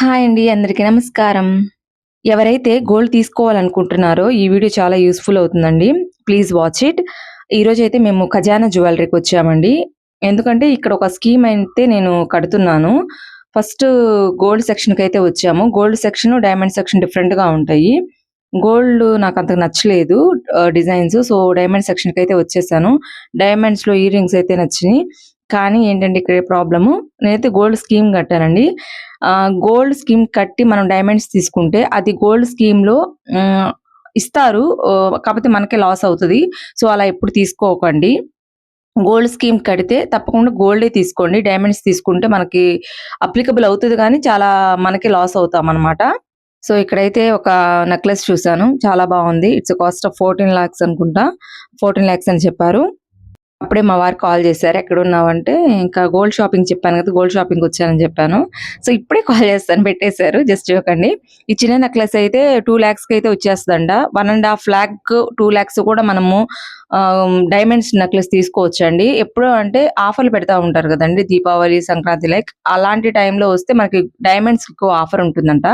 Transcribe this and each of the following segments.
Hi అండి అందరికీ నమస్కారం. ఎవరైతే గోల్డ్ తీసుకోవాలనుకుంటున్నారో ఈ వీడియో చాలా యూస్ఫుల్ అవుతుందండి. Please watch it. ఈరోజు అయితే మేము ఖజానా జ్యువెలరీకి వచ్చామండి. ఎందుకంటే ఇక్కడ ఒక స్కీమ్ అయితే నేను కడుతున్నాను. ఫస్ట్ గోల్డ్ సెక్షన్కి అయితే వచ్చాము. గోల్డ్ సెక్షన్ డైమండ్ సెక్షన్ డిఫరెంట్గా ఉంటాయి. గోల్డ్ నాకు అంతకు నచ్చలేదు డిజైన్స్. సో డైమండ్ సెక్షన్కి అయితే వచ్చేసాను. డైమండ్స్లో ఇయర్ రింగ్స్ అయితే నచ్చినాయి. కానీ ఏంటంటే ఇక్కడ ప్రాబ్లము నేనైతే గోల్డ్ స్కీమ్ కట్టానండి. గోల్డ్ స్కీమ్ కట్టి మనం డైమండ్స్ తీసుకుంటే అది గోల్డ్ స్కీమ్లో ఇస్తారు. కాకపోతే మనకే లాస్ అవుతుంది. సో అలా ఎప్పుడు తీసుకోకండి. గోల్డ్ స్కీమ్ కడితే తప్పకుండా గోల్డే తీసుకోండి. డైమండ్స్ తీసుకుంటే మనకి అప్లికబుల్ అవుతుంది కానీ చాలా మనకి లాస్ అవుతాం అనమాట సో ఇక్కడైతే ఒక నెక్లెస్ చూశాను. చాలా బాగుంది. It's cost of fourteen lakhs అనుకుంటా. ఫోర్టీన్ లాక్స్ అని చెప్పారు. అప్పుడే మా వారు కాల్ చేశారు ఎక్కడ ఉన్నావంటే ఇంకా గోల్డ్ షాపింగ్ చెప్పాను కదా గోల్డ్ షాపింగ్ వచ్చానని చెప్పాను. సో ఇప్పుడే కాల్ చేస్తాను పెట్టేశారు జస్ట్ చూకండి ఈ చిన్న నెక్లెస్ అయితే టూ ల్యాక్స్కి అయితే వచ్చేస్తుందంట. One and half lakh two lakhs కూడా మనము డైమండ్స్ నెక్లెస్ తీసుకోవచ్చండి. ఎప్పుడు అంటే ఆఫర్లు పెడతా ఉంటారు కదండి దీపావళి సంక్రాంతి లైక్ అలాంటి టైంలో వస్తే మనకి డైమండ్స్ ఎక్కువ ఆఫర్ ఉంటుందంట.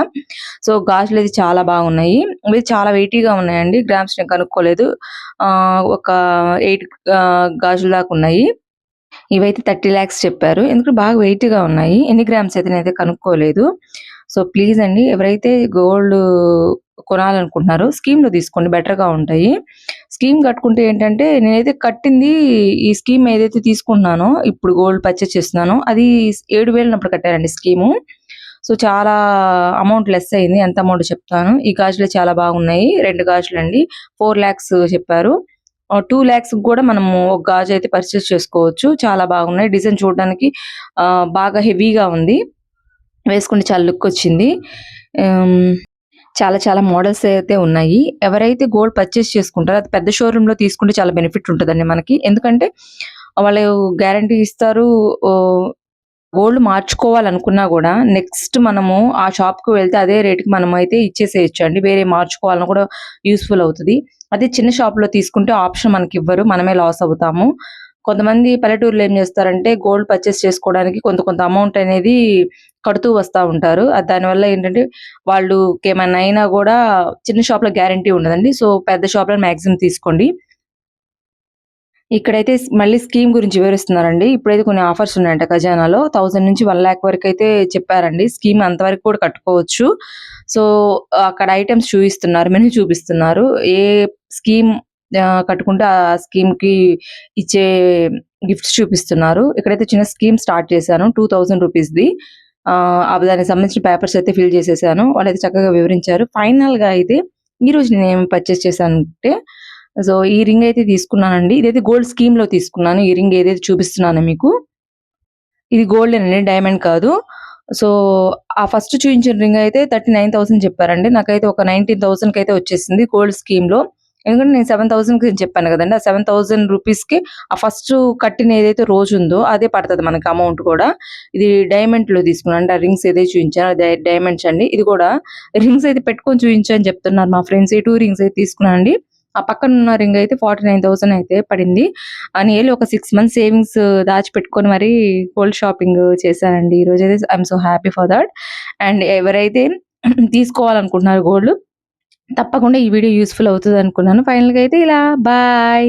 సో గాజులు అయితే చాలా బాగున్నాయి. ఇవి చాలా వెయిటీగా ఉన్నాయండి. గ్రామ్స్ నేను కనుక్కోలేదు. ఒక ఎయిట్ గాజుల దాకా ఉన్నాయి. ఇవైతే థర్టీ ల్యాక్స్ చెప్పారు. ఎందుకంటే బాగా వెయిట్గా ఉన్నాయి. ఎన్ని గ్రామ్స్ అయితే నేనైతే కనుక్కోలేదు. సో ప్లీజ్ అండి ఎవరైతే గోల్డ్ కొనాలనుకుంటున్నారు. స్కీమ్లో తీసుకోండి బెటర్గా ఉంటాయి. స్కీమ్ కట్టుకుంటే ఏంటంటే నేనైతే కట్టింది ఈ స్కీమ్ ఏదైతే తీసుకుంటున్నానో ఇప్పుడు గోల్డ్ పర్చేస్ చేస్తున్నానో అది ఏడు వేలున్నప్పుడు కట్టారండి స్కీము. సో చాలా అమౌంట్ లెస్ అయింది. ఎంత అమౌంట్ చెప్తాను. ఈ గాజులు చాలా బాగున్నాయి. రెండు గాజులు అండి. ఫోర్ ల్యాక్స్ చెప్పారు. టూ ల్యాక్స్ కూడా మనము ఒక గాజు అయితే పర్చేస్ చేసుకోవచ్చు. చాలా బాగున్నాయి. డిజైన్ చూడడానికి బాగా హెవీగా ఉంది. వేసుకుంటే చాలా లుక్ వచ్చింది. చాలా చాలా మోడల్స్ అయితే ఉన్నాయి. ఎవరైతే గోల్డ్ పర్చేస్ చేసుకుంటారో అది పెద్ద షోరూంలో తీసుకుంటే చాలా బెనిఫిట్ ఉంటుందండి మనకి. ఎందుకంటే వాళ్ళు గ్యారంటీ ఇస్తారు గోల్డ్ మార్చుకోవాలనుకున్నా కూడా నెక్స్ట్ మనము ఆ షాప్కి వెళ్తే అదే రేటుకి మనం అయితే ఇచ్చేసేయచ్చు అండి. వేరే మార్చుకోవాలని కూడా యూస్ఫుల్ అవుతుంది. అదే చిన్న షాప్లో తీసుకుంటే ఆప్షన్ మనకి ఇవ్వరు మనమే లాస్ అవుతాము. కొంతమంది పల్లెటూరులో ఏం చేస్తారంటే గోల్డ్ పర్చేస్ చేసుకోవడానికి కొంత కొంత అమౌంట్ అనేది కడుతూ వస్తూ ఉంటారు. దానివల్ల ఏంటంటే వాళ్ళు ఏమైనా అయినా కూడా చిన్న షాప్లో గ్యారంటీ ఉండదండి. సో పెద్ద షాప్లో మ్యాక్సిమం తీసుకోండి. ఇక్కడైతే మళ్ళీ స్కీమ్ గురించి వివరిస్తున్నారండి. ఇప్పుడైతే కొన్ని ఆఫర్స్ ఉన్నాయంట ఖజానాలో. థౌసండ్ నుంచి వన్ ల్యాక్ వరకు అయితే చెప్పారండి. స్కీమ్ అంతవరకు కూడా కట్టుకోవచ్చు. సో అక్కడ ఐటమ్స్ చూపిస్తున్నారు. మెనూ చూపిస్తున్నారు. ఏ స్కీమ్ కట్టుకుంటే ఆ స్కీమ్కి ఇచ్చే గిఫ్ట్స్ చూపిస్తున్నారు. ఇక్కడైతే చిన్న స్కీమ్ స్టార్ట్ చేశాను టూ థౌసండ్ రూపీస్ది. దానికి సంబంధించిన పేపర్స్ అయితే ఫిల్ చేసేసాను. వాళ్ళైతే చక్కగా వివరించారు. ఫైనల్గా అయితే ఈ రోజు నేను ఏమి పర్చేస్ చేశాను అంటే సో ఈ రింగ్ అయితే తీసుకున్నానండి. ఇదైతే గోల్డ్ స్కీమ్లో తీసుకున్నాను. ఈ రింగ్ ఏదైతే చూపిస్తున్నాను మీకు. ఇది గోల్డ్ అండి డైమండ్ కాదు. సో ఆ ఫస్ట్ చూపించిన రింగ్ అయితే థర్టీ నైన్ థౌసండ్ చెప్పారండి. నాకైతే ఒక నైన్టీన్ థౌసండ్ అయితే వచ్చేసింది గోల్డ్ స్కీమ్లో ఎందుకంటే నేను సెవెన్ థౌసండ్కి చెప్పాను కదండి. ఆ సెవెన్ థౌసండ్ రూపీస్కి ఆ ఫస్ట్ కట్టిన ఏదైతే రోజు ఉందో అదే పడుతుంది మనకి అమౌంట్ కూడా. ఇది డైమండ్లో తీసుకున్నాను. అంటే ఆ రింగ్స్ ఏదైతే చూపించాను అదే డైమండ్స్ అండి. ఇది కూడా రింగ్స్ అయితే పెట్టుకొని చూపించని చెప్తున్నారు మా ఫ్రెండ్స్ ఈ టూ రింగ్స్ అయితే తీసుకున్నాను ఆ పక్కన ఉన్న రింగ్ అయితే ఫార్టీ నైన్ థౌసండ్ అయితే పడింది. అని వెళ్ళి ఒక సిక్స్ మంత్స్ సేవింగ్స్ దాచిపెట్టుకొని మరి గోల్డ్ షాపింగ్ చేశానండి. ఈ రోజు అయితే I'm so happy for that and ఎవరైతే తీసుకోవాలనుకుంటున్నారు గోల్డ్ తప్పకుండా ఈ వీడియో యూస్ఫుల్ అవుతుంది అనుకున్నాను. ఫైనల్గా అయితే ఇలా బాయ్